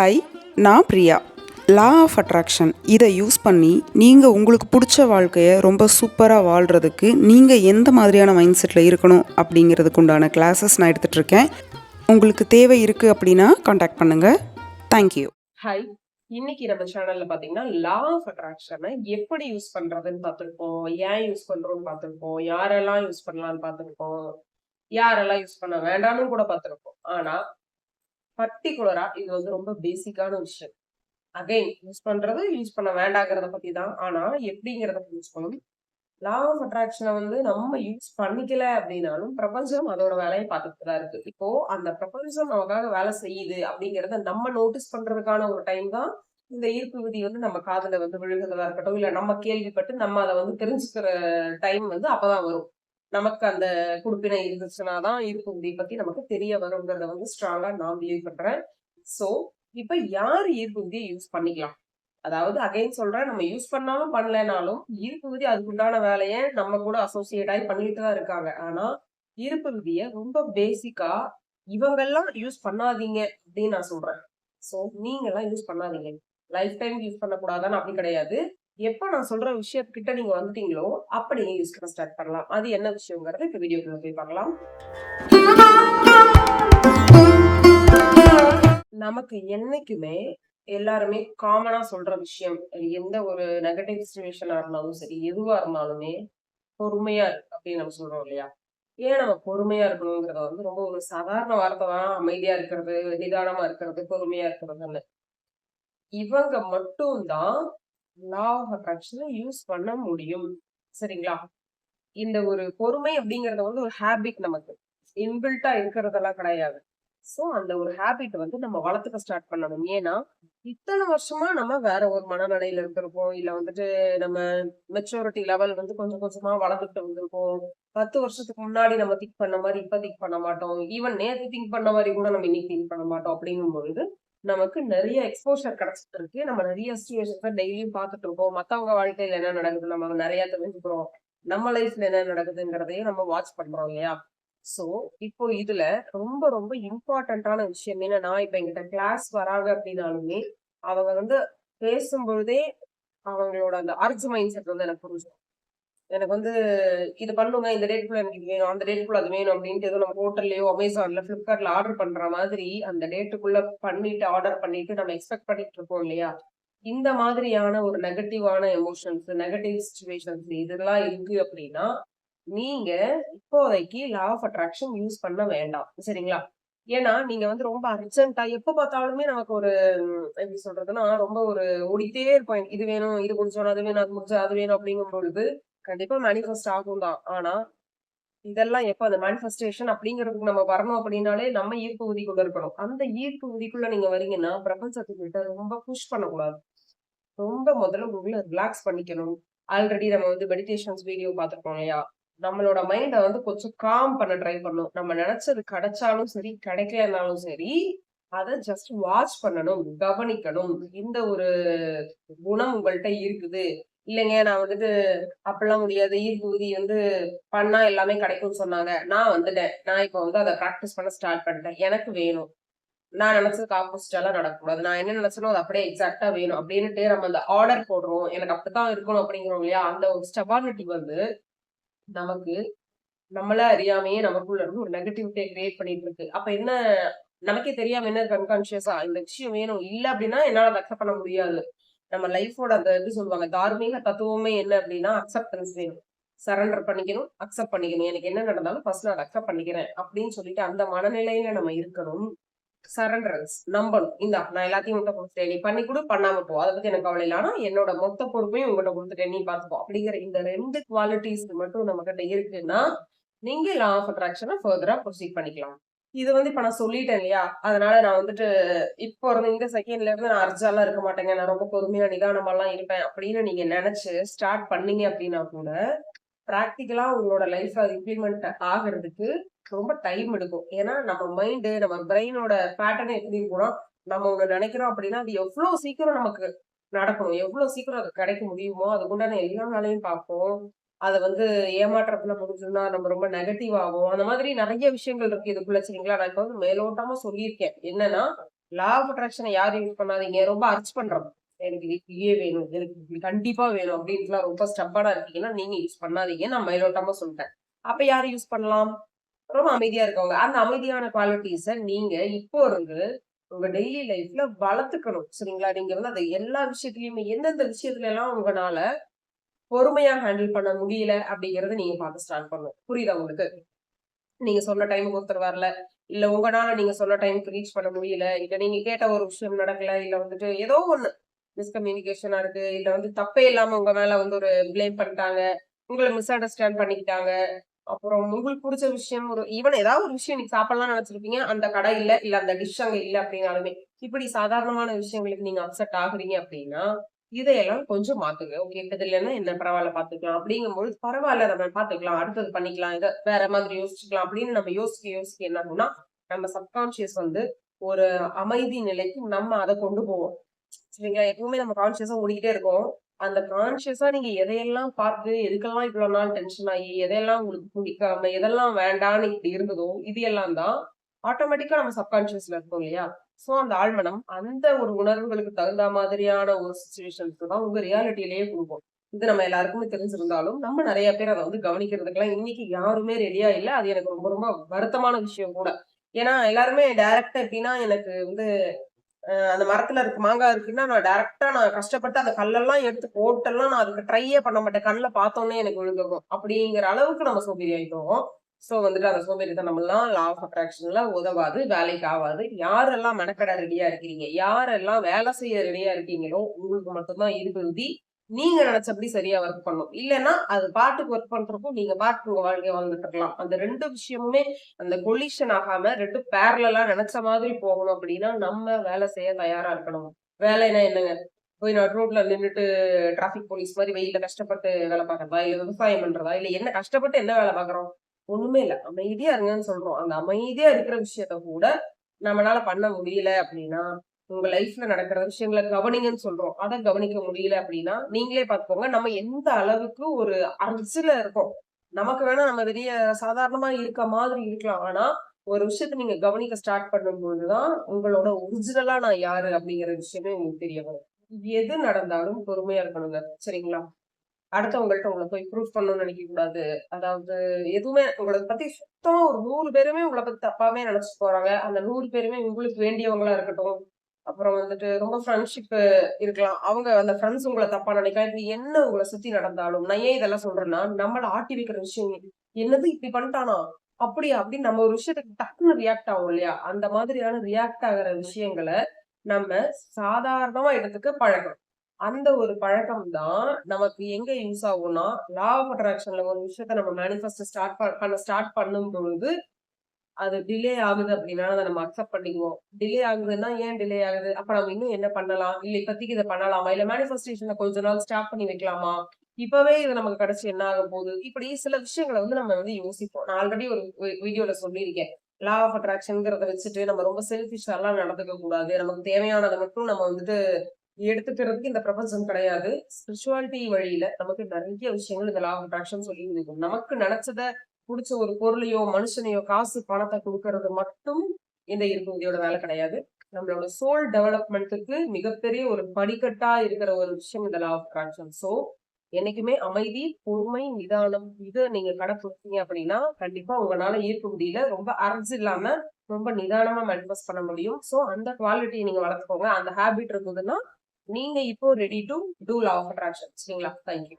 Hi நான் Priya. Law of attraction இதை use பண்ணி நீங்கள் உங்களுக்கு பிடிச்ச வாழ்க்கையை ரொம்ப சூப்பராக வாழ்கிறதுக்கு நீங்கள் எந்த மாதிரியான மைண்ட் செட்டில் இருக்கணும் அப்படிங்கிறதுக்கு உண்டான கிளாஸஸ் நான் எடுத்துகிட்ருக்கேன் உங்களுக்கு தேவை இருக்குது அப்படின்னா காண்டாக்ட் பண்ணுங்கள் தேங்க்யூ ஹாய் இன்னைக்கு நம்ம சேனல்ல பாத்தீங்கன்னா லா ஆஃப் அட்ராக்ஷனை எப்படி யூஸ் பண்றதுன்னு பார்த்துருப்போம் ஏன் யூஸ் பண்றோம்னு பார்த்துருப்போம் யாரெல்லாம் யூஸ் பண்ணலாம்னு பார்த்துருப்போம் யாரெல்லாம் யூஸ் பண்ண வேண்டாம்னு கூட பார்த்துருப்போம் ஆனா பர்டிகுலரா இது வந்து ரொம்ப பேசிக்கான விஷயம். அகைன் யூஸ் பண்றது யூஸ் பண்ண வேண்டாங்கிறத பத்தி தான். ஆனா எப்படிங்கிறத புரிஞ்சுக்கணும் லா ஆஃப் அட்ராக்ஷனை வந்து நம்ம யூஸ் பண்ணிக்கல அப்படின்னாலும் பிரபஞ்சம் அதோட வேலையை பார்த்துட்டு தான் இருக்கு. இப்போ அந்த பிரபஞ்சம் நமக்காக வேலை செய்யுது அப்படிங்கிறத நம்ம நோட்டீஸ் பண்றதுக்கான ஒரு டைம் தான் இந்த ஈர்ப்பு விதி வந்து நம்ம காதல வந்து விழுகிறதா இருக்கட்டும் இல்ல நம்ம கேள்விப்பட்டு நம்ம அதை வந்து தெரிஞ்சுக்கிற டைம் வந்து அப்பதான் வரும். நமக்கு அந்த குடுப்பினை இருந்துச்சுன்னா தான் இருக்கும். விதியை பத்தி நமக்கு தெரிய வருங்கிறத வந்து ஸ்ட்ராங்கா நான் பிலீவ் பண்றேன். சோ இப்ப யார் ஈர்ப்பு விதியை யூஸ் பண்ணிக்கலாம்? அதாவது அகைன் சொல்றேன் நம்ம யூஸ் பண்ணாலும் பண்ணலைனாலும் ஈர்ப்பு விதி அதுக்குண்டான வேலையை நம்ம கூட அசோசியேட் ஆகி பண்ணிட்டு தான் இருக்காங்க. ஆனா ஈர்ப்பு விதியை ரொம்ப பேசிக்கா இவங்கெல்லாம் யூஸ் பண்ணாதீங்க அப்படின்னு நான் சொல்றேன். சோ நீங்க எல்லாம் யூஸ் பண்ணாதீங்க. லைஃப் டைம் யூஸ் பண்ணக்கூடாதான்னு அப்படி கிடையாது. எப்ப நான் சொல்ற விஷயத்துக்கிட்ட நீங்க வந்துட்டீங்களோ அப்ப நீங்க யூஸ் பண்ண ஸ்டார்ட் பண்ணலாம். அது என்ன விஷயங்கிறத இப்ப வீடியோக்குள்ள போய் பார்க்கலாம். நமக்கு என்னைக்குமே எல்லாருமே காமனா சொல்ற விஷயம் எந்த ஒரு நெகட்டிவ் சுச்சுவேஷனா இருந்தாலும் சரி எதுவா இருந்தாலுமே பொறுமையா இருக்கு அப்படின்னு நம்ம சொல்றோம் இல்லையா? ஏன் நம்ம பொறுமையா இருக்கணுங்கிறத வந்து ரொம்ப ஒரு சாதாரண வார்த்தை தான். அமைதியா இருக்கிறது நிதானமா இருக்கிறது பொறுமையா இருக்கிறதுன்னு. இவங்க மட்டும்தான் லா ஆஃப் அட்ராக்ஷனை யூஸ் பண்ண முடியும். சரிங்களா? இந்த ஒரு பொறுமை அப்படிங்கறது வந்து ஒரு ஹேபிட் நமக்கு. இன்பில்ட்டா இருக்கிறதெல்லாம் கிடையாது. சோ அந்த ஒரு ஹேபிட் வந்து நம்ம வளர்த்துக்க ஸ்டார்ட் பண்ணணும். ஏன்னா இத்தனை வருஷமா நம்ம வேற ஒரு மனநிலையில இருந்திருப்போம். இல்ல வந்துட்டு நம்ம மெச்சூரிட்டி லெவல் வந்து கொஞ்சம் கொஞ்சமா வளர்ந்துட்டு வந்திருப்போம். பத்து வருஷத்துக்கு முன்னாடி நம்ம திங்க் பண்ண மாதிரி இப்ப திங்க் பண்ண மாட்டோம். ஈவன் நேற்று திங்க் பண்ண மாதிரி கூட நம்ம இன்னைக்கு திங்க் பண்ண மாட்டோம். அப்படிங்கும் பொழுது நமக்கு நிறைய எக்ஸ்போஷர் கிடைச்சிட்டு இருக்கு. நம்ம நிறைய சுச்சுவேஷன்ஸை டெய்லியும் பார்த்துட்டு இருக்கோம். மத்தவங்க வாழ்க்கையில என்ன நடக்குது? நம்ம நிறைய தெரிஞ்சுக்கிறோம். நம்ம லைஃப்ல என்ன நடக்குதுங்கிறதையும் நம்ம வாட்ச் பண்றோம் இல்லையா? சோ இப்போ இதுல ரொம்ப ரொம்ப இம்பார்ட்டன்டான விஷயம் என்னன்னா இப்போ எங்கிட்ட கிளாஸ் வராங்க அப்படின்னாலுமே அவங்க வந்து பேசும்பொழுதே அவங்களோட அந்த அர்ஜ் மைண்ட் செட் வந்து எனக்கு புரிஞ்சுக்கும் எனக்கு வந்து இது பண்ணுங்க இந்த டேட்டுக்குள்ள எனக்கு இது வேணும் அந்த டேட்டுக்குள்ள அது வேணும் அப்படின்ட்டு ஏதோ நம்ம ஹோட்டல்லையோ அமேசான்ல பிளிப்கார்ட்ல ஆர்டர் பண்ற மாதிரி அந்த டேட்டுக்குள்ள பண்ணிட்டு ஆர்டர் பண்ணிட்டு நம்ம எக்ஸ்பெக்ட் பண்ணிட்டு இருக்கோம் இல்லையா? இந்த மாதிரியான ஒரு நெகட்டிவான எமோஷன்ஸ் நெகட்டிவ் சுச்சுவேஷன்ஸ் இதெல்லாம் இருக்கு அப்படின்னா நீங்க இப்போதைக்கு லா ஆஃப் அட்ராக்ஷன் யூஸ் பண்ண வேண்டாம். சரிங்களா? ஏன்னா நீங்க வந்து ரொம்ப அர்ஜென்ட்டா எப்ப பார்த்தாலுமே நமக்கு ஒரு எப்படி சொல்றதுன்னா ரொம்ப ஒரு ஓடிட்டே இருப்போம். இது வேணும் இது முடிச்சோம் அது வேணும் அது முடிச்சா அது வேணும் அப்படிங்கும் பொழுது கண்டிப்பா மேனிஃபெஸ்ட் ஆகும் தான் ஆனா இதெல்லாம் எப்ப அந்த மேனிஃபெஸ்டேஷன் அப்படிங்கிறதுக்கு நம்ம வரணும் அப்படின்னாலே நம்ம ஈர்ப்பு உதிக்குள்ள இருக்கணும். அந்த ஈர்ப்பு உதிக்குள்ள நீங்க வரீங்கன்னா பிரபஞ்சத்துக்கிட்ட ரொம்ப புஷ் பண்ணக்கூடாது. ரொம்ப முதல்ல உங்களை ரிலாக்ஸ் பண்ணிக்கணும். ஆல்ரெடி நம்ம வந்து மெடிடேஷன்ஸ் வீடியோ பார்த்துருக்கோம் இல்லையா? நம்மளோட மைண்டை வந்து கொஞ்சம் காம் பண்ண ட்ரை பண்ணும் நம்ம நினைச்சது கிடைச்சாலும் சரி கிடைக்கலனாலும் சரி அதை ஜஸ்ட் வாட்ச் பண்ணணும் கவனிக்கணும். இந்த ஒரு குணம் உங்கள்கிட்ட இருக்குது. இல்லைங்க நான் வந்துட்டு அப்படிலாம் முடியாது. ஈர்ப்பு வந்து பண்ணா எல்லாமே கிடைக்கும்னு சொன்னாங்க. நான் வந்துட்டேன். நான் இப்போ வந்து அதை ப்ராக்டிஸ் பண்ண ஸ்டார்ட் பண்ணிட்டேன். எனக்கு வேணும். நான் நினைச்சதுக்கு ஆப்போசிட்டாலாம் நடக்கக்கூடாது. நான் என்ன நினைச்சனோ அது அப்படியே எக்ஸாக்டா வேணும். அப்படின்னுட்டு நம்ம அந்த ஆர்டர் போடுறோம். எனக்கு அப்படித்தான் இருக்கணும் அப்படிங்கிறோம் இல்லையா? அந்த ஒரு ஸ்டெபானிட்டி வந்து நமக்கு நம்மள அறியாமையே நமக்குள்ள இருந்து ஒரு நெகட்டிவிட்டியை கிரியேட் பண்ணிட்டு இருக்கு. அப்ப என்ன நமக்கே தெரியாம என்ன கன்கான்சியஸா இந்த விஷயம் வேணும் இல்ல அப்படின்னா என்னால அக்செப்ட் பண்ண முடியாது. நம்ம லைஃபோட அந்த இது சொல்லுவாங்க தார்மீக தத்துவமே என்ன அப்படின்னா அக்செப்டன்ஸ் வேணும். சரண்டர் பண்ணிக்கணும் அக்செப்ட் பண்ணிக்கணும். எனக்கு என்ன நடந்தாலும் ஃபர்ஸ்ட் நான் அக்செப்ட் பண்ணிக்கிறேன் அப்படின்னு சொல்லிட்டு அந்த மனநிலையில நம்ம இருக்கணும். சரண்டரன்ஸ் நம்பணும். இந்த நான் எல்லாத்தையும் உங்கள்கிட்ட கொடுத்துட்டேன். நீ பண்ணி கூட பண்ணாம போ. அதை பத்தி எனக்கு கவலை இல்லை. ஆனா என்னோட மொத்த பொறுப்பையும் உங்கள்கிட்ட கொடுத்துட்டேன். நீ பார்த்துக்கோ. அப்படிங்கிற இந்த ரெண்டு குவாலிட்டிஸ் மட்டும் நம்ம கிட்ட இருக்குன்னா நீங்க லா ஆஃப் அட்ராக்ஷனை ஃபர்தரா ப்ரொசீட் பண்ணிக்கலாம். இது வந்து இப்ப நான் சொல்லிட்டேன் இல்லையா? அதனால நான் வந்துட்டு இப்போ இருந்து இந்த செகண்ட்ல இருந்து நான் அர்ஜாலாம் இருக்க மாட்டேங்க. நான் ரொம்ப பொறுமையா நிதானமாலாம் இருப்பேன் அப்படின்னு நீங்க நினைச்சு ஸ்டார்ட் பண்ணீங்க அப்படின்னா கூட ப்ராக்டிக்கலா உங்களோட லைஃப் அது இம்ப்ளிமெண்ட் ஆகிறதுக்கு ரொம்ப டைம் எடுக்கும். ஏன்னா நம்ம மைண்டு நம்ம பிரெயினோட பேட்டர்ன் எப்படி இருக்கும்னா நம்ம ஒண்ணு நினைக்கிறோம் அப்படின்னா அது எவ்வளவு சீக்கிரம் நமக்கு நடக்கணும்? எவ்வளவு சீக்கிரம் அது கிடைக்க முடியுமோ அதுக்குண்டான எல்லா வேலையும் பார்ப்போம். அதை வந்து ஏமாற்றத்துல முடிஞ்சதுன்னா நம்ம ரொம்ப நெகட்டிவ் ஆகும் அந்த மாதிரி நிறைய விஷயங்கள் இருக்கு இதுக்குள்ள சரிங்களா? நான் இப்ப வந்து மேலோட்டமா சொல்லியிருக்கேன். என்னன்னா லா ஆஃப் அட்ராக்ஷனை யாரும் யூஸ் பண்ணாதீங்க. ரொம்ப அர்ச் பண்றோம் எனக்கு இது இப்படியே வேணும். எனக்கு கண்டிப்பா வேணும் அப்படின்ட்டுலாம் ரொம்ப ஸ்டப்பனா இருக்கீங்கன்னா நீங்க யூஸ் பண்ணாதீங்க. நான் மேலோட்டமா சொல்லிட்டேன் அப்ப யாரு யூஸ் பண்ணலாம்? ரொம்ப அமைதியா இருக்கவங்க. அந்த அமைதியான குவாலிட்டிஸ நீங்க இப்போ இருந்து உங்க டெய்லி லைஃப்ல வளர்த்துக்கணும். சரிங்களா? நீங்க வந்து அதை எல்லா விஷயத்துலயுமே எந்தெந்த விஷயத்துல எல்லாம் உங்களால பொறுமையா ஹேண்டில் பண்ண முடியல அப்படிங்கறத நீங்க பார்த்து ஸ்டார்ட் பண்ணணும். புரியுதா உங்களுக்கு? நீங்க சொன்ன டைமுக்கு ஒருத்தர் வரல இல்ல உங்களால நீங்க சொன்ன டைமுக்கு ரீச் பண்ண முடியல இல்ல நீங்க கேட்ட ஒரு விஷயம் நடக்கல இல்ல வந்துட்டு ஏதோ ஒண்ணு மிஸ்கம்யூனிகேஷனா இருக்கு இல்ல வந்து தப்பே இல்லாம உங்க மேல வந்து ஒரு ப்ளேம் பண்ணிட்டாங்க உங்களை மிஸ் அண்டர்ஸ்டாண்ட் பண்ணிக்கிட்டாங்க அப்புறம் உங்களுக்கு பிடிச்ச விஷயம் ஒரு ஈவன் ஏதாவது ஒரு விஷயம் நீங்க சாப்பிடலாம் நினைச்சிருப்பீங்க அந்த கடை இல்ல இல்ல அந்த டிஷ் அங்க இல்ல அப்படின்னாலுமே. இப்படி சாதாரணமான விஷயங்களுக்கு நீங்க அப்செட் ஆகுறீங்க அப்படின்னா இதையெல்லாம் கொஞ்சம் மாத்துங்க. ஓகே இந்த இல்லைன்னா என்ன? பரவாயில்ல பாத்துக்கலாம். அப்படிங்கும்போது பரவாயில்ல நம்ம பாத்துக்கலாம். அடுத்தது பண்ணிக்கலாம். இதை வேற மாதிரி யோசிச்சுக்கலாம். அப்படின்னு நம்ம யோசிக்க யோசிக்க என்ன ஆகும்னா நம்ம சப்கான்சியஸ் வந்து ஒரு அமைதி நிலைக்கு நம்ம அதை கொண்டு போவோம். சரிங்களா? எப்பவுமே நம்ம கான்சியஸா ஓடிக்கிட்டே இருக்கோம். அந்த கான்சியஸா நீங்க எதையெல்லாம் பார்த்து எதுக்கெல்லாம் இவ்வளவு நாள் டென்ஷன் ஆகி எதையெல்லாம் உங்களுக்கு பிடிக்காம எதெல்லாம் வேண்டான்னு இப்படி இருந்ததோ இது எல்லாம் தான் ஆட்டோமேட்டிக்கா நம்ம சப்கான்சியஸ்ல இருக்கோம் இல்லையா? ஸோ அந்த ஆழ்மனம் அந்த ஒரு உணர்வுகளுக்கு தகுந்த மாதிரியான ஒரு சுச்சுவேஷனுக்கு தான் உங்க ரியாலிட்டியிலேயே கொடுக்கும் இது நம்ம எல்லாருக்குமே தெரிஞ்சிருந்தாலும் நம்ம நிறைய பேர் அதை வந்து கவனிக்கிறதுக்கெல்லாம் இன்னைக்கு யாருமே ரெடியா இல்லை. அது எனக்கு ரொம்ப ரொம்ப வருத்தமான விஷயம் கூட. ஏன்னா எல்லாருமே டைரக்டா எப்படின்னா எனக்கு வந்து அந்த மரத்துல இருக்கு மாங்காய் இருக்குன்னா நான் டைரக்டா நான் கஷ்டப்பட்டு அந்த கல்லெல்லாம் எடுத்து போட்டெல்லாம் நான் அதுக்கு ட்ரையே பண்ண மாட்டேன். கண்ணில் பார்த்தோன்னே எனக்கு விழுந்துடும் அப்படிங்கிற அளவுக்கு நம்ம சோம்பேறி ஆயிட்டோம். சோ வந்துட்டு அந்த சோம்பேறித்தனம்லாம் லா ஆஃப் அட்ராக்ஷன்ல உதவாது வேலைக்கு ஆகாது யாரெல்லாம் மெனக்கட ரெடியா இருக்கீங்க யாரெல்லாம் வேலை செய்ய ரெடியா இருக்கீங்களோ உங்களுக்கு மட்டும்தான் இது உறுதி நீங்க நினைச்சபடி சரியா ஒர்க் பண்ணும் இல்லைன்னா அது பாட்டுக்கு ஒர்க் பண்றப்போ நீங்க பாட்டுக்கு உங்க வாழ்க்கைய வாழ்ந்துட்டு இருக்கலாம். அந்த ரெண்டு விஷயமுமே அந்த கொலிஷன் ஆகாம ரெண்டு பேரலா நினைச்ச மாதிரி போகணும் அப்படின்னா நம்ம வேலை செய்ய தயாரா இருக்கணும். வேலைன்னா என்னங்க? போய் நான் ரோட்ல நின்னுட்டு டிராபிக் போலீஸ் மாதிரி வெயில கஷ்டப்பட்டு வேலை பார்க்கறதா? இல்ல விவசாயம் பண்றதா? இல்ல என்ன கஷ்டப்பட்டு என்ன வேலை பாக்குறோம் ஒண்ணுமே இல்லை. அமைதியா இருங்கன்னு சொல்றோம். அந்த அமைதியா இருக்கிற விஷயத்த கூட நம்மளால பண்ண முடியல அப்படின்னா உங்க லைஃப்ல நடக்கிற விஷயங்களை கவனிங்கன்னு சொல்றோம். அதை கவனிக்க முடியல அப்படின்னா நீங்களே பாத்துக்கோங்க நம்ம எந்த அளவுக்கு ஒரு அர்ஜில இருக்கோம். நமக்கு வேணா நம்ம வெளிய சாதாரணமா இருக்க மாதிரி இருக்கலாம். ஆனா ஒரு விஷயத்த நீங்க கவனிக்க ஸ்டார்ட் பண்ணும்போதுதான் உங்களோட ஒரிஜினலா நான் யாரு அப்படிங்கிற விஷயமே உங்களுக்கு தெரிய வரும். எது நடந்தாலும் பொறுமையா இருக்கணுங்க. சரிங்களா? அடுத்தவங்கள்ட்ட உங்களை போய் ப்ரூவ் பண்ணணும்னு நினைக்க கூடாது அதாவது எதுவுமே உங்களை பத்தி சுத்தமா ஒரு நூறு பேருமே உங்களை பத்தி தப்பாவே நினைச்சிட்டு போறாங்க. அந்த நூறு பேருமே உங்களுக்கு வேண்டியவங்களா இருக்கட்டும். அப்புறம் வந்துட்டு ரொம்ப ஃப்ரெண்ட்ஷிப் இருக்கலாம். அவங்க அந்த ஃப்ரெண்ட்ஸ் உங்களை தப்பா நினைக்கலாம். இது என்ன உங்களை சுத்தி நடந்தாலும் நான் ஏன் இதெல்லாம் சொல்றேன்னா நம்மள ஆட்டி வைக்கிற விஷயம் என்னது இப்படி பண்ணிட்டானா? அப்படி அப்படின்னு நம்ம ஒரு விஷயத்துக்கு டக்குன்னு ரியாக்ட் ஆகும் இல்லையா? அந்த மாதிரியான ரியாக்ட் ஆகிற விஷயங்களை நம்ம சாதாரணமா எடுத்துக்க பழகணும். அந்த ஒரு பழக்கம் தான் நமக்கு எங்க யூஸ் ஆகும்னா லா ஆஃப் அட்ராக்ஷன்ல ஒரு விஷயத்த நம்ம மேனிஃபெஸ்ட் ஸ்டார்ட் பண்ண ஸ்டார்ட் பண்ணும் பொழுது அது டிலே ஆகுது அப்படின்னா அதை நம்ம அக்செப்ட் பண்ணிக்குவோம். டிலே ஆகுதுன்னா ஏன் டிலே ஆகுது? அப்ப நம்ம இன்னும் என்ன பண்ணலாம்? இல்ல இப்போதைக்கு இதை பண்ணலாமா? இல்ல மேனிஃபெஸ்டேஷனை கொஞ்ச நாள் ஸ்டாப் பண்ணி வைக்கலாமா? இப்பவே இது நமக்கு கிடைச்சி என்ன ஆக போகுது? இப்படி சில விஷயங்களை வந்து நம்ம வந்து யோசிப்போம். நான் ஆல்ரெடி ஒரு வீடியோல சொல்லியிருக்கேன். லா ஆஃப் அட்ராக்ஷன்ங்கிறத வச்சுட்டு நம்ம ரொம்ப செல்ஃபிஷா எல்லாம் நடந்துக்க கூடாது நமக்கு தேவையானதை மட்டும் நம்ம வந்துட்டு எடுத்துக்கிறதுக்கு இந்த பிரபஞ்சம் கிடையாது. ஸ்பிரிச்சுவாலிட்டி வழியில நமக்கு நிறைய விஷயங்கள் இந்த லா ஆஃப் அட்ராக்ஷன் சொல்லி இருக்கும். நமக்கு நினைச்சத பிடிச்ச ஒரு பொருளையோ மனுஷனையோ காசு பணத்தை கொடுக்கறது மட்டும் இந்த இருப்பதியோட வேலை கிடையாது. நம்மளோட சோல் டெவலப்மெண்ட்டுக்கு மிகப்பெரிய ஒரு படிக்கட்டா இருக்கிற ஒரு விஷயம் இந்த லா ஆஃப் அட்ராக்ஷன் சோ என்னைக்குமே அமைதி பொறுமை நிதானம் இதை நீங்க கடைப்பிடிச்சீங்க அப்படின்னா கண்டிப்பா உங்களால ஈர்க்க முடியல. ரொம்ப அரசு இல்லாம ரொம்ப நிதானமா மேனிஃபெஸ்ட் பண்ண முடியும். சோ அந்த குவாலிட்டியை நீங்க வளர்த்துக்கோங்க. அந்த ஹேபிட் இருந்ததுன்னா நீங்க இப்போ ready to do law of attraction சரிங்களா? Thank you